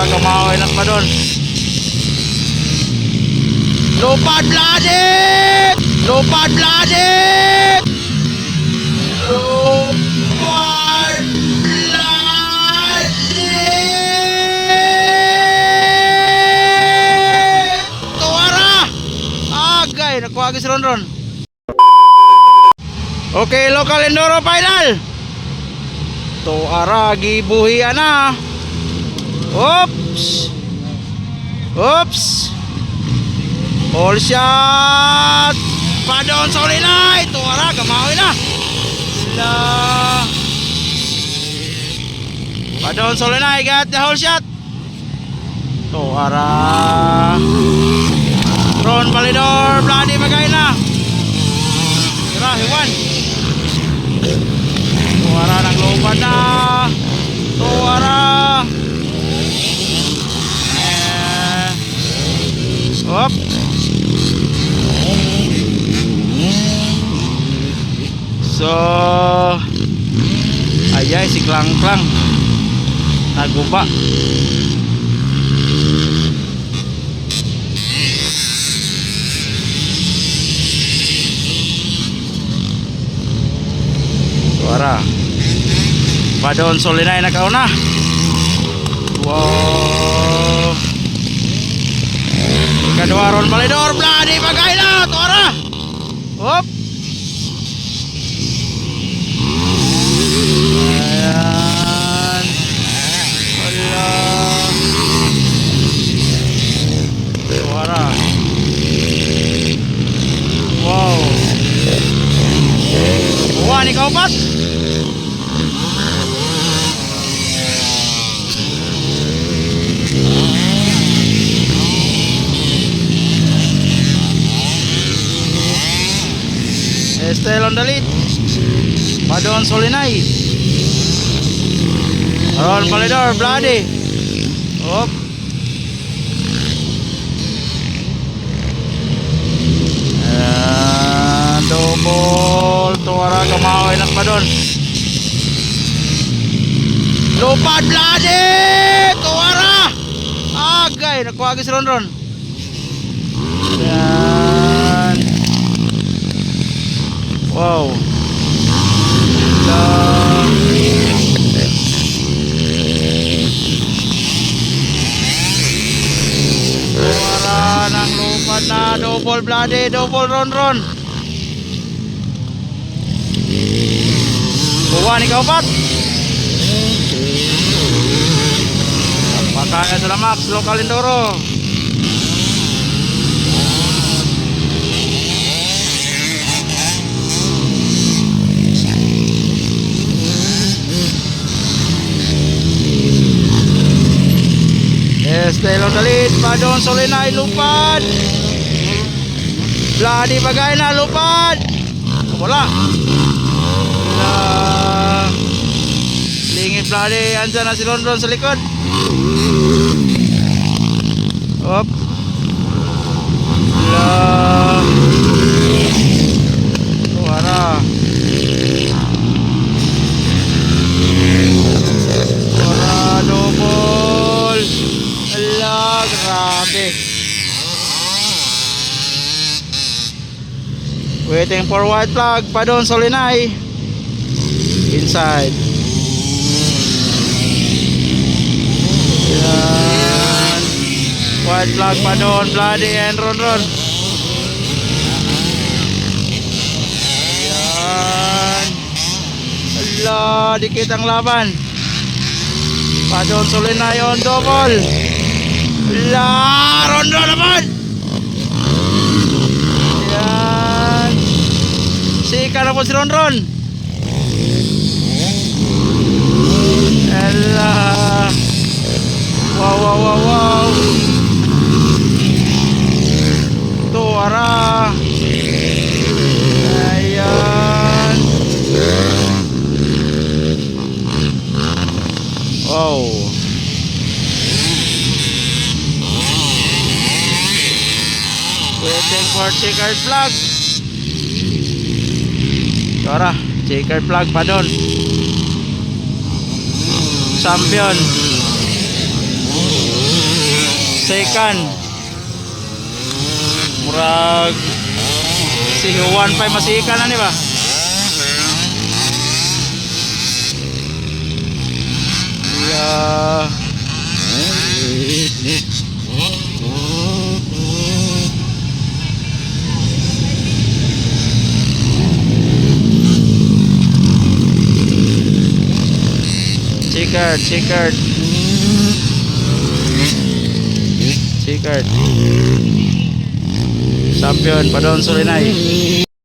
Kamahoy lang pa doon. Lupad Bladit! Lupad Bladit! Lupad Bladit! Tuara! Agay, nakuha si Ron Ron. Okay, local enduro final. Tuara, gibuhian na. Oops! Oops! All shot! Padon sa ulinay! Tuwara, gamahoy na! La... Padon sa ulinay, got the whole shot! Tuwara! Ron Balidor, Bloody Bagay Hop. So aja klang kelang-kelang. Nagupa. Suara. Padon solina enak kau nah. Wow. Kedua Ron Malidor Bladi bagay na Tuara Hop Ayan. Wala. Suara. Wow. Wah, ni kau pat. Estel on the lead. Padon Solinay. Ron Palidor, Bloody. Hop. Ayan, double. Tuwara, kamahoy lang pa doon. Lupad, Bloody! Tuwara! Agay, nakuha si Ron Ron. Ayan. Wow. Lang. Wala ng lupad na double bloody, double ron ron. Buwan ikaw pat. Pakaya sa Max, local Indoro. Estelo Dalit, Padon Solinay, lupad. Bloody bagay na, lupad. Wala. Wala. Lingit Bloody, andyan na si London sa likod. Wala. Wala. Wala, Waiting for white flag pa doon sa Linay. Inside. Yan. White flag pa doon. Bloody and Ron Ron. Yan. Ala, dikit ang laban. Pa doon sa Linay on double. La, rondo naman. Yan. Sika na po si Ronron. Ella. Wow, wow, wow, wow. Tuara. Ayan. Wow. Waiting for checkered flag. Tara, checkered flag pa doon. Champion. Masikan. Murag si Juan pa masikan na ni ba? Yeah. Checkered, checkered. Checkered. Champion, padon Surinay.